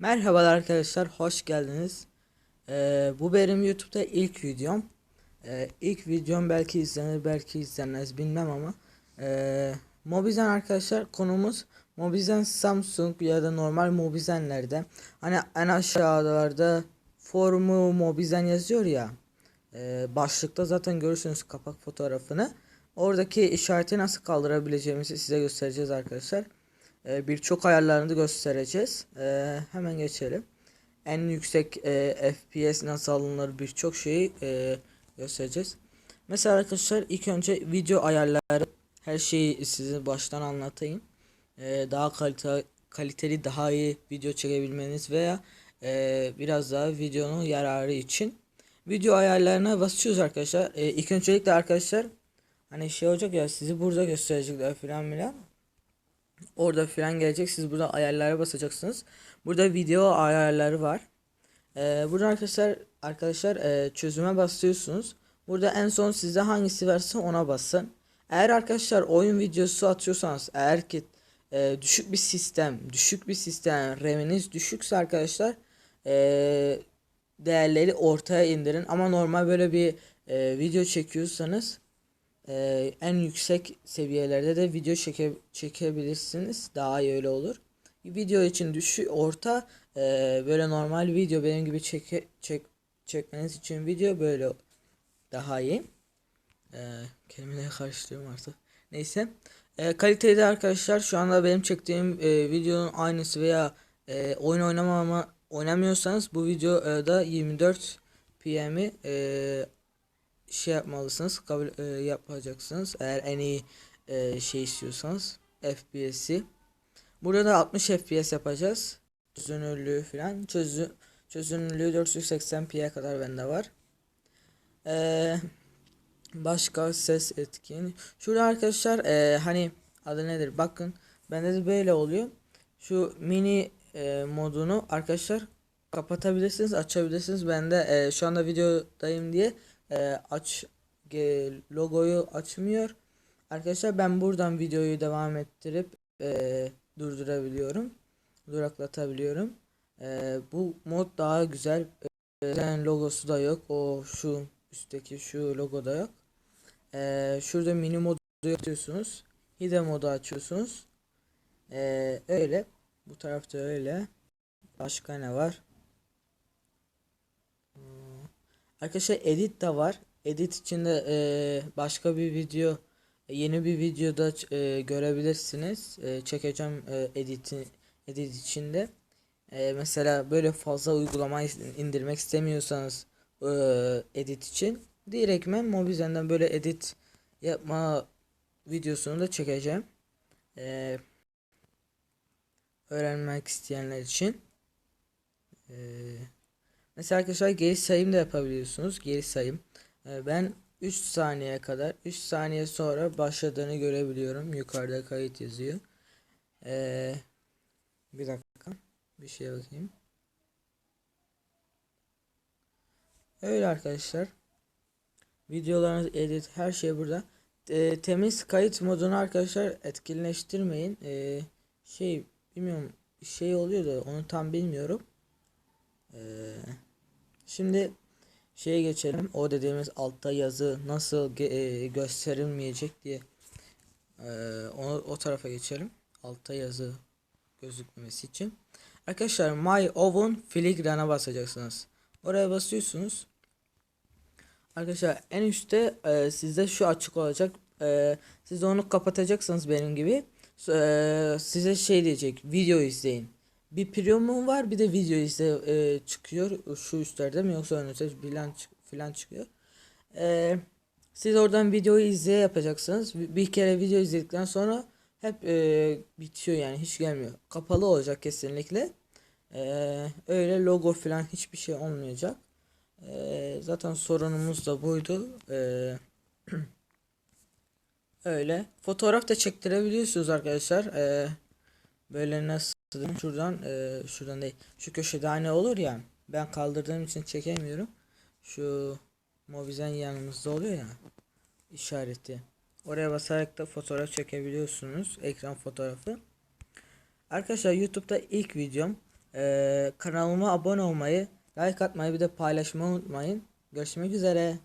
Merhabalar arkadaşlar, hoş geldiniz. Ee, bu benim YouTube'da ilk videom. Ee, ilk videom belki izlenir, belki izlenmez bilmem ama. Ee, Mobizen arkadaşlar konumuz Mobizen Samsung ya da normal Mobizenlerde. Hani en aşağılarda forumu Mobizen yazıyor ya. Ee, başlıkta zaten görürsünüz kapak fotoğrafını. Oradaki işareti nasıl kaldırabileceğimizi size göstereceğiz arkadaşlar. Ee, Birçok ayarlarını göstereceğiz. Ee, hemen geçelim. En yüksek e, FPS nasıl alınır birçok şeyi e, göstereceğiz. Mesela arkadaşlar ilk önce video ayarları her şeyi size baştan anlatayım. Ee, daha kalite, kaliteli daha iyi video çekebilmeniz veya e, biraz daha videonun yararı için video ayarlarına basıyoruz arkadaşlar. Ee, ilk öncelikle arkadaşlar hani şey olacak ya sizi burada gösterecekler filan filan. Orada fren gelecek. Siz burada ayarlara basacaksınız. Burada video ayarları var. Ee, burada arkadaşlar arkadaşlar e, çözüme basıyorsunuz. Burada en son sizde hangisi varsa ona basın. Eğer arkadaşlar oyun videosu atıyorsanız eğer ki e, düşük bir sistem, düşük bir sistem, RAM'iniz düşükse arkadaşlar e, değerleri ortaya indirin. Ama normal böyle bir e, video çekiyorsanız ee, en yüksek seviyelerde de video çeke, çekebilirsiniz. Daha iyi öyle olur. Video için düşük orta e, böyle normal video benim gibi çeke, çek, çekmeniz için video böyle daha iyi. Ee, kelimeleri karıştırıyorum artık. Neyse. E, kaliteli de arkadaşlar şu anda benim çektiğim e, videonun aynısı veya e, oyun oynamama oynamıyorsanız bu videoda 24 PM'i e, şey yapmalısınız kabul e, yapacaksınız. Eğer en iyi e, şey istiyorsanız FPS'i burada da 60 FPS yapacağız. Çözünürlüğü falan çözü çözünürlüğü 480p'ye kadar bende var. Ee, başka ses etkin. Şurada arkadaşlar e, hani adı nedir? Bakın bende de böyle oluyor. Şu mini e, modunu arkadaşlar kapatabilirsiniz açabilirsiniz. Ben de e, şu anda videodayım diye e, aç e, logoyu açmıyor. Arkadaşlar ben buradan videoyu devam ettirip e, durdurabiliyorum. Duraklatabiliyorum. E, bu mod daha güzel. E, logosu da yok. O şu üstteki şu logo da yok. E, şurada mini modu yapıyorsunuz. Hide modu açıyorsunuz. E, öyle. Bu tarafta öyle. Başka ne var? Arkadaşlar edit de var. Edit içinde e, başka bir video yeni bir videoda e, görebilirsiniz. E, çekeceğim e, editi edit içinde. E, mesela böyle fazla uygulama indirmek istemiyorsanız e, edit için direktmen Mobizen'den böyle edit yapma videosunu da çekeceğim. E, öğrenmek isteyenler için. Eee Mesela arkadaşlar geri sayım da yapabiliyorsunuz. Geri sayım. Ee, ben 3 saniye kadar 3 saniye sonra başladığını görebiliyorum. Yukarıda kayıt yazıyor. Ee, bir dakika. Bir şey bakayım. Öyle arkadaşlar. Videolarınız edit her şey burada. E, temiz kayıt modunu arkadaşlar etkinleştirmeyin. E, şey bilmiyorum şey oluyor da onu tam bilmiyorum. Eee Şimdi şeye geçelim. O dediğimiz altta yazı nasıl e, gösterilmeyecek diye e, onu o tarafa geçelim. Altta yazı gözükmemesi için. Arkadaşlar My Oven Filigran'a basacaksınız. Oraya basıyorsunuz. Arkadaşlar en üstte e, sizde şu açık olacak. E, siz onu kapatacaksınız benim gibi. E, size şey diyecek. Video izleyin bir premium var bir de video izle e, çıkıyor şu üstlerde mi yoksa önünüze filan filan çıkıyor. E, siz oradan videoyu izleye yapacaksınız. Bir, kere video izledikten sonra hep e, bitiyor yani hiç gelmiyor. Kapalı olacak kesinlikle. E, öyle logo filan hiçbir şey olmayacak. E, zaten sorunumuz da buydu. E, öyle. Fotoğraf da çektirebiliyorsunuz arkadaşlar. E, böyle nasıl Şuradan e, şuradan değil. Şu köşede aynı olur ya. Ben kaldırdığım için çekemiyorum. Şu Movizen yanımızda oluyor ya. işareti. Oraya basarak da fotoğraf çekebiliyorsunuz. Ekran fotoğrafı. Arkadaşlar YouTube'da ilk videom. Ee, kanalıma abone olmayı, like atmayı bir de paylaşmayı unutmayın. Görüşmek üzere.